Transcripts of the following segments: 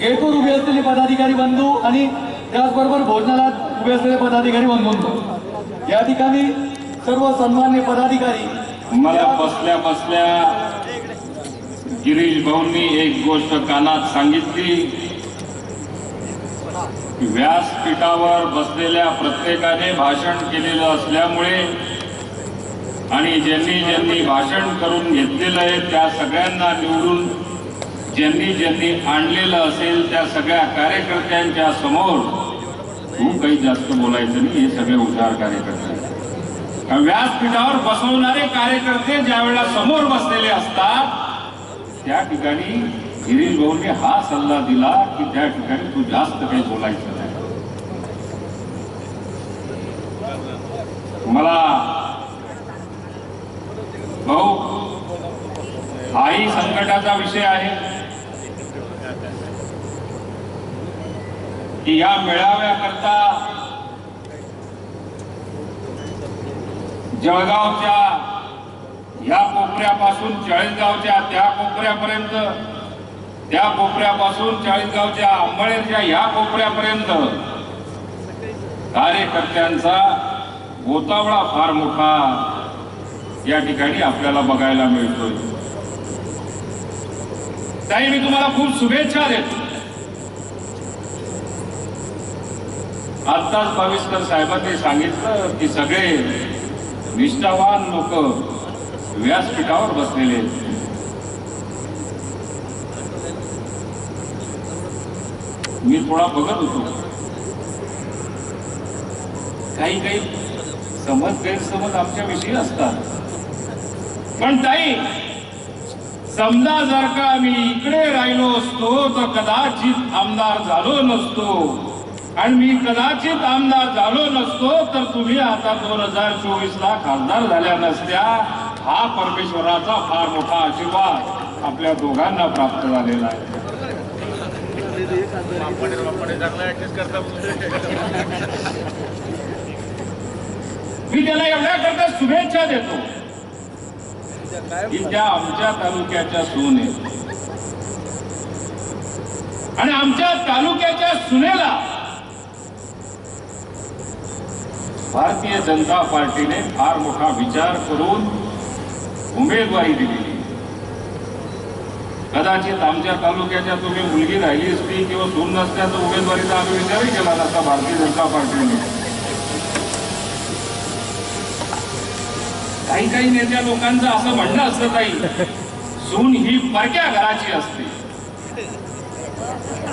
गेटवर उभे असलेले पदाधिकारी बंधू आणि त्याचबरोबर भोजनालयात उभे असलेले पदाधिकारी बंधू. या ठिकाणी सर्व सन्मान्य पदाधिकारी मला बसल्या बसल्या गिरीश भाऊंनी एक गोष्ट कानात सांगितली. व्यासपीठावर बसलेल्या प्रत्येकाने भाषण केलेलं असल्यामुळे आणि ज्यांनी ज्यांनी भाषण करून घेतलेलं आहे त्या सगळ्यांना निवडून ज्यांनी ज्यांनी आणलेलं असेल त्या सगळ्या कार्यकर्त्यांच्या समोर खूप काही जास्त बोलायचं नाही हे सगळे उद्धार कार्यकर्ते व्यासपीठावर बसवणारे कार्यकर्ते ज्या वेळेला समोर बसलेले असतात त्या ठिकाणी गिरीश भाऊंनी हा सल्ला दिला की त्या ठिकाणी तू जास्त काही बोलायचं नाही. मला भाऊ हाही संकटाचा विषय आहे. की या मेळाव्याकरता जळगावच्या या कोपऱ्यापासून चाळीसगावच्या त्या कोपऱ्यापर्यंत त्या कोपऱ्यापासून चाळीसगावच्या अंबळेच्या या कोपऱ्यापर्यंत कार्यकर्त्यांचा गोतावळा फार मोठा या ठिकाणी आपल्याला बघायला मिळतोय. त्याही मी तुम्हाला खूप शुभेच्छा देतो. आत्ताच भाविस्कर साहेबांनी सांगितलं की सगळे निष्ठावान लोक व्यासपीठावर बसलेले मी थोडा बघत होतो. काही काही समज गैरसमज आमच्याविषयी असतात. पण ताई समजा जर का मी इकडे राहिलो असतो तर कदाचित आमदार झालो नसतो. आणि मी कदाचित आमदार झालो नसतो तर तुम्ही आता दोन हजार चोवीस ला खासदार झाल्या नसत्या. हा परमेश्वराचा फार मोठा आशीर्वाद आपल्या दोघांना प्राप्त झालेला आहे. मी त्याला एवढ्या करता शुभेच्छा देतो. की त्या आमच्या तालुक्याच्या सून आणि आमच्या तालुक्याच्या सुनेला भारतीय जनता पार्टीने फार मोठा विचार करून उमेदवारी दिलेली. कदाचित आमच्या तालुक्याच्या तुम्ही मुलगी राहिली असती किंवा सून नसल्याचा उमेदवारीचा आम्ही विचारही केला नसता भारतीय जनता पार्टीने. काही काही नेत्या लोकांचं असं म्हणणं असलं काही सून ही परक्या घराची असते.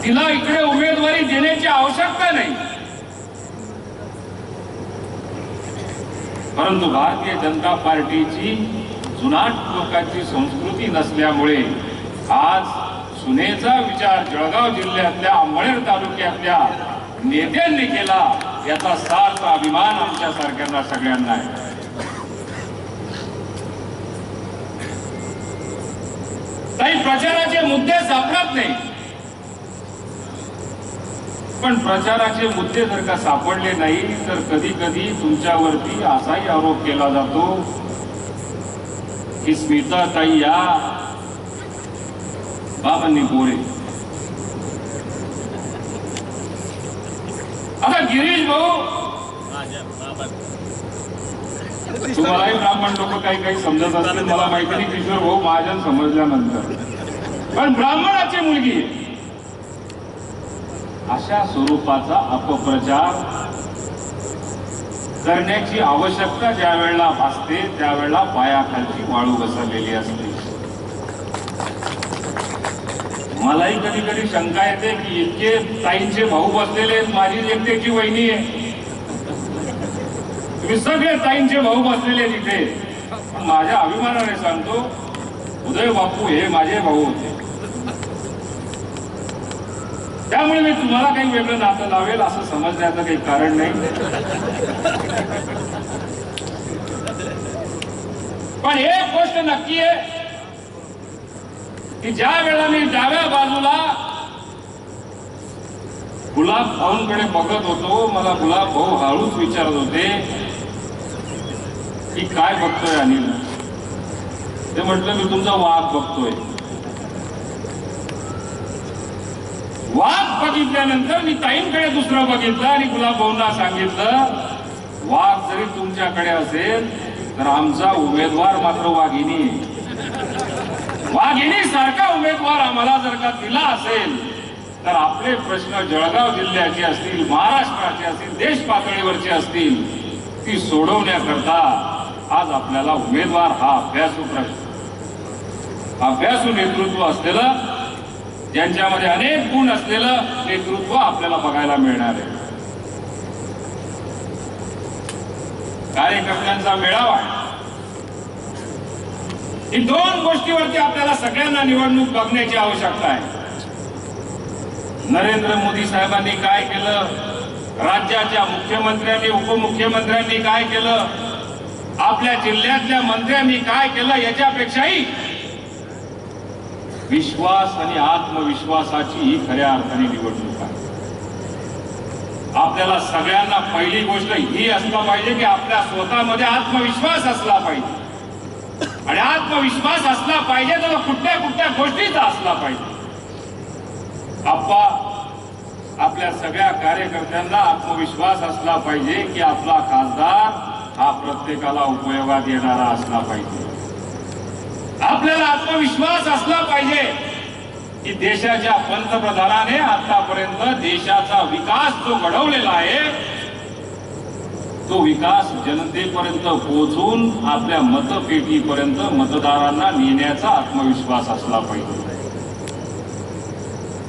तिला इकडे उमेदवारी देण्याची आवश्यकता नाही. परंतु भारतीय जनता पार्टीची जुनाट लोकांची संस्कृती नसल्यामुळे आज सुनेचा विचार जळगाव जिल्ह्यातल्या अंबळेर तालुक्यातल्या नेत्यांनी केला याचा सार्थ अभिमान आमच्या सारख्यांना सगळ्यांना आहे. काही प्रचाराचे मुद्दे सापडत नाही. पण प्रचाराचे मुद्दे जर का सापडले नाही तर कधी कधी तुमच्यावरती असाही आरोप केला जातो की स्मिता ताई या बाबांनी बोरे आता गिरीश भाऊ तुम्हालाही ब्राह्मण लोक काही काही समजत असतील मला माहिती नाही किशोर भाऊ महाजन समजल्यानंतर पण ब्राह्मणाची मुलगी आहे. अशा स्वरूपाचा अपप्रचार करण्याची आवश्यकता ज्या वेळेला भासते त्यावेळेला पायाखालची वाळू घसरलेली असते. मलाही कधी कधी शंका येते की इतके ताईंचे भाऊ बसलेले माझी एकट्याची वहिनी आहे. तुम्ही सगळे ताईंचे भाऊ बसलेले तिथे पण माझ्या अभिमानाने सांगतो उदय बापू हे माझे भाऊ होते. त्यामुळे मी तुम्हाला काही वेगळं नातं लावेल असं समजण्याचं काही कारण नाही. पण एक गोष्ट नक्की आहे की ज्या वेळेला मी डाव्या बाजूला गुलाब भाऊंकडे बघत होतो मला गुलाब भाऊ हळूच विचारत होते की काय बघतोय अनिल? ते म्हटलं मी तुमचा वाघ बघतोय. वाघ बघितल्यानंतर मी ताईंकडे दुसरं बघितलं आणि गुलाब भाऊंना सांगितलं वाघ जरी तुमच्याकडे असेल तर आमचा उमेदवार मात्र वाघिणी. वाघिनी सारखा उमेदवार आम्हाला जर का दिला असेल तर आपले प्रश्न जळगाव जिल्ह्याचे असतील महाराष्ट्राचे असतील देश पातळीवरचे असतील ती सोडवण्याकरता आज आपल्याला उमेदवार हा अभ्यासू प्रश्न अभ्यासू नेतृत्व असलेलं ज्यांच्यामध्ये अनेक गुण असलेलं नेतृत्व आपल्याला बघायला मिळणार आहे. कार्यकर्त्यांचा मेळावा. ही दोन गोष्टीवरती आपल्याला सगळ्यांना निवडणूक बघण्याची आवश्यकता आहे. नरेंद्र मोदी साहेबांनी काय केलं? राज्याच्या मुख्यमंत्र्यांनी उपमुख्यमंत्र्यांनी काय केलं? आपल्या जिल्ह्यातल्या मंत्र्यांनी काय केलं? याच्यापेक्षाही विश्वास आणि आत्मविश्वासाची ही खऱ्या अर्थाने निवडणूक आहे. आपल्याला सगळ्यांना पहिली गोष्ट ही असला पाहिजे की आपल्या स्वतःमध्ये आत्मविश्वास असला पाहिजे. आणि आत्मविश्वास असला पाहिजे तर कुठल्या कुठल्या गोष्टीचा असला पाहिजे. आप्पा आपल्या सगळ्या कार्यकर्त्यांना आत्मविश्वास असला पाहिजे की आपला खासदार हा प्रत्येकाला उपयोगात येणारा असला पाहिजे. आपल्याला आत्मविश्वास असला पाहिजे. की देशाच्या पंतप्रधानाने आतापर्यंत देशाचा विकास जो घडवलेला आहे तो विकास जनतेपर्यंत पोहोचून आपल्या मतपेटीपर्यंत मतदारांना नेण्याचा आत्मविश्वास असला पाहिजे.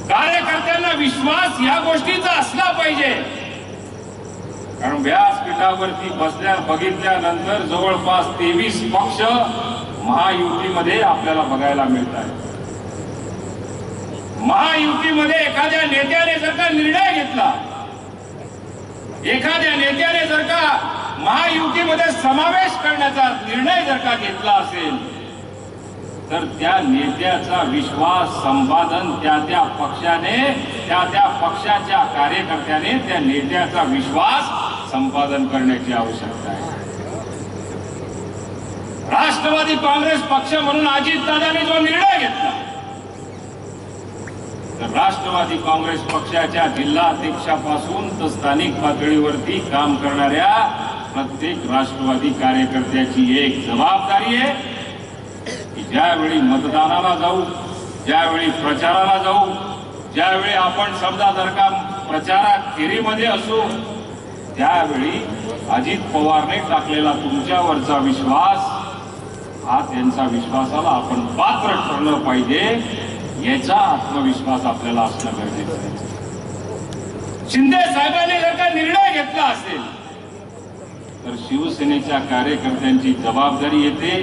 कार्यकर्त्यांना विश्वास या गोष्टीचा असला पाहिजे. कारण व्यासपीठावरती बसल्या बघितल्यानंतर जवळपास तेवीस पक्ष महायुतीमध्ये आपल्याला बघायला मिळत आहे महायुतीमध्ये एखाद्या नेत्याने जर का निर्णय घेतला. एखाद्या नेत्याने जर का महायुतीमध्ये समावेश करण्याचा निर्णय जर का घेतला असेल तर त्या नेत्याचा विश्वास संपादन त्या त्या पक्षाने त्या त्या पक्षाच्या कार्यकर्त्याने त्या नेत्याचा विश्वास संपादन करण्याची आवश्यकता आहे. राष्ट्रवादी काँग्रेस पक्ष म्हणून अजितदादाने जो निर्णय घेतला तर राष्ट्रवादी काँग्रेस पक्षाच्या जिल्हाध्यक्षापासून तर स्थानिक पातळीवरती काम करणाऱ्या प्रत्येक राष्ट्रवादी कार्यकर्त्याची एक जबाबदारी आहे की ज्यावेळी मतदानाला जाऊ ज्यावेळी प्रचाराला जाऊ ज्यावेळी आपण समजा जर का प्रचारा फेरीमध्ये असू त्यावेळी अजित पवारने टाकलेला तुमच्यावरचा विश्वास हा त्यांचा विश्वासाला आपण पात्र ठरलं पाहिजे. याचा आत्मविश्वास आपल्याला असणं गरजेचं आहे. शिंदे साहेबांनी जर का निर्णय घेतला असेल तर शिवसेनेच्या कार्यकर्त्यांची जबाबदारी येते.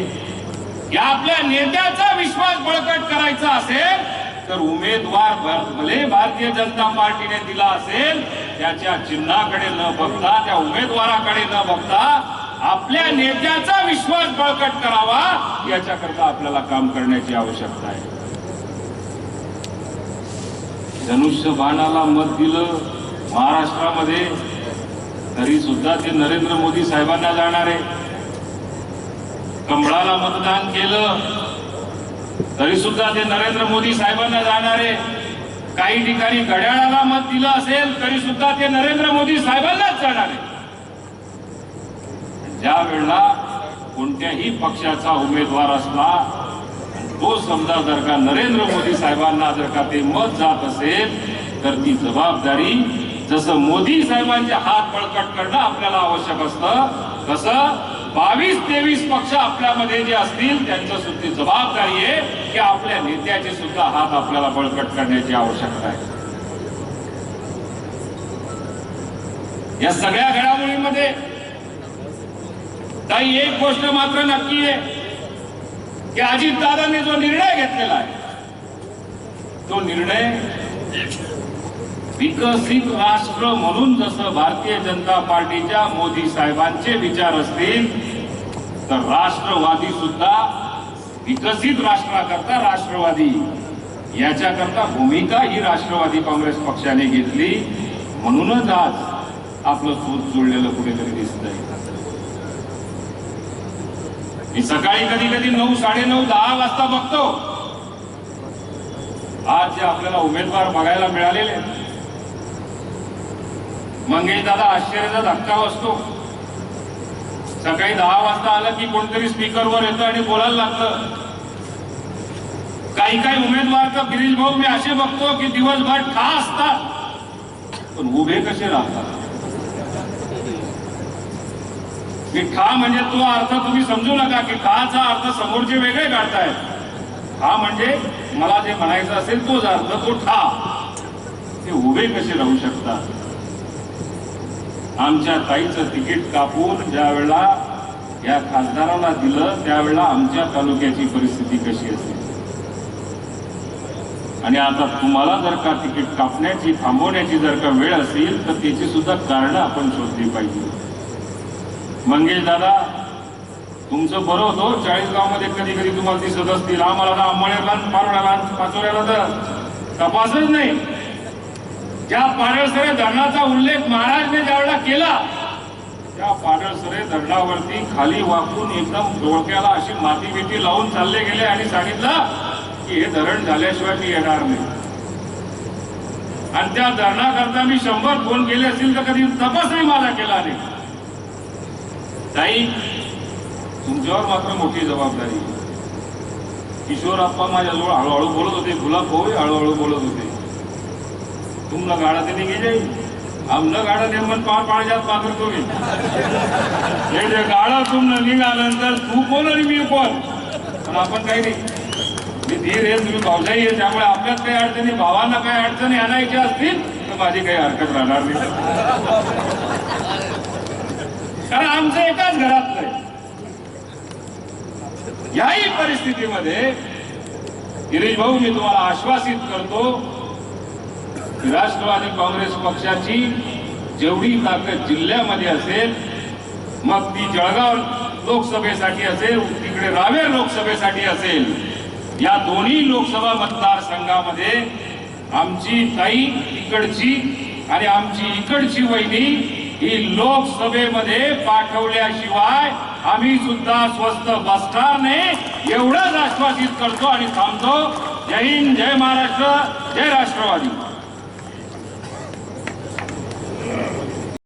या आपल्या नेत्याचा विश्वास बळकट करायचा असेल तर उमेदवार भले भारतीय जनता पार्टीने दिला असेल त्याच्या चिन्हाकडे न बघता त्या उमेदवाराकडे न बघता आपल्या नेत्याचा विश्वास बळकट करावा याच्याकरता आपल्याला काम करण्याची आवश्यकता आहे. धनुष्य बाणाला मत दिलं महाराष्ट्रामध्ये तरी सुद्धा ते नरेंद्र मोदी साहेबांना जाणार आहे. कमळाला मतदान केलं तरी सुद्धा ते नरेंद्र मोदी साहेबांना जाणार आहे. काही ठिकाणी घड्याळाला मत दिलं असेल तरी सुद्धा ते नरेंद्र मोदी साहेबांनाच जाणार आहे. ज्या वेळेला कोणत्याही पक्षाचा उमेदवार असला तो समजा जर का नरेंद्र मोदी साहेबांना जर का ते मत जात असेल तर ती जबाबदारी जसं मोदी साहेबांचे हात बळकट करणं आपल्याला आवश्यक असतं तसं बावीस तेवीस पक्ष आपल्यामध्ये जे असतील त्यांचं सुद्धा जबाबदारी आहे की आपल्या नेत्याचे सुद्धा हात आपल्याला बळकट करण्याची आवश्यकता आहे. या सगळ्या घडामोडीमध्ये काही एक गोष्ट मात्र नक्की आहे की अजितदादांनी जो निर्णय घेतलेला आहे तो निर्णय विकसित राष्ट्र म्हणून जसं भारतीय जनता पार्टीच्या मोदी साहेबांचे विचार असतील तर राष्ट्रवादी सुद्धा विकसित राष्ट्राकरता राष्ट्रवादी. याच्याकरता भूमिका ही राष्ट्रवादी काँग्रेस पक्षाने घेतली. म्हणूनच आज आपलं सूत जुळलेलं कुठेतरी दिसतंय. मी सकाळी कधी कधी नऊ साडेनऊ दहा वाजता बघतो. आज जे आपल्याला उमेदवार बघायला मिळालेले मंगेश दादा आश्चर्याचा धक्का बसतो. सकाळी दहा वाजता आलं की कोणतरी स्पीकरवर येतं आणि बोलायला लागतं. काही काही उमेदवार तर गिरीश भाऊ मी असे बघतो की दिवसभर ठा असतात पण उभे कसे राहतात? की ठा म्हणजे तो अर्थ तुम्ही समजू नका की खाचा अर्थ समोरचे वेगळे काढतायत. खा म्हणजे मला जे म्हणायचं असेल तोच अर्थ तो ठा. ते उभे कसे राहू शकतात? आमच्या ताईचं तिकीट कापून ज्या वेळेला या खासदाराला दिलं त्यावेळेला आमच्या तालुक्याची परिस्थिती कशी असेल? आणि आता तुम्हाला जर का तिकीट कापण्याची थांबवण्याची जर का वेळ असेल तर त्याची सुद्धा कारणं आपण शोधली पाहिजे. मंगेश दादा तुमचं बरं होतं. चाळीस गावामध्ये कधी कधी तुम्हाला दिसत असतील. आम्हाला तर आंबळेला पारोड्याला पाचोऱ्याला तर तपासच नाही. ज्या पाडळसरे धरणाचा उल्लेख महाराजने ज्यावेळेला केला त्या पाडळसरे धरणावरती खाली वाकून एकदम डोळक्याला अशी माती बिती लावून चालले गेले आणि सांगितलं की हे धरण झाल्याशिवाय मी येणार नाही. आणि त्या धरणाकरता मी शंभर फोन केले असतील तर कधी तपासही माझा केला नाही. जाईल तुमच्यावर मात्र मोठी जबाबदारी. किशोर अप्पा माझ्याजवळ हळूहळू बोलत होते गुलाब भाऊ हळूहळू बोलत होते. तुम न गाड़ा देने गेले हम न गाड़ा दे मन पार पाड़ जात पात्र तुम्ही. हे जे गाडा तुम न निघाल्यानंतर तू कोण आणि मी कोण? पण आपण काही नाही. मी धीर आहे तुम्ही भावजाई आहे त्यामुळे आपल्यात काही अडचणी भावांना काही अडचणी आणायच्या असतील तर माझी काही हरकत राहणार नाही. कारण आमचं एकाच घरातलं याही परिस्थितीमध्ये गिरीश भाऊ मी तुम्हाला आश्वासित करतो की राष्ट्रवादी काँग्रेस पक्षाची जेवढी ताकद जिल्ह्यामध्ये असेल मग ती जळगाव लोकसभेसाठी असेल तिकडे रावेर लोकसभेसाठी असेल या दोन्ही लोकसभा मतदारसंघामध्ये आमची ताई इकडची आणि आमची इकडची वहिनी ही लोकसभेमध्ये पाठवल्याशिवाय आम्ही सुद्धा स्वस्त बसणार नाही. एवढंच आश्वासित करतो आणि थांबतो. जय हिंद जय महाराष्ट्र जय राष्ट्रवादी.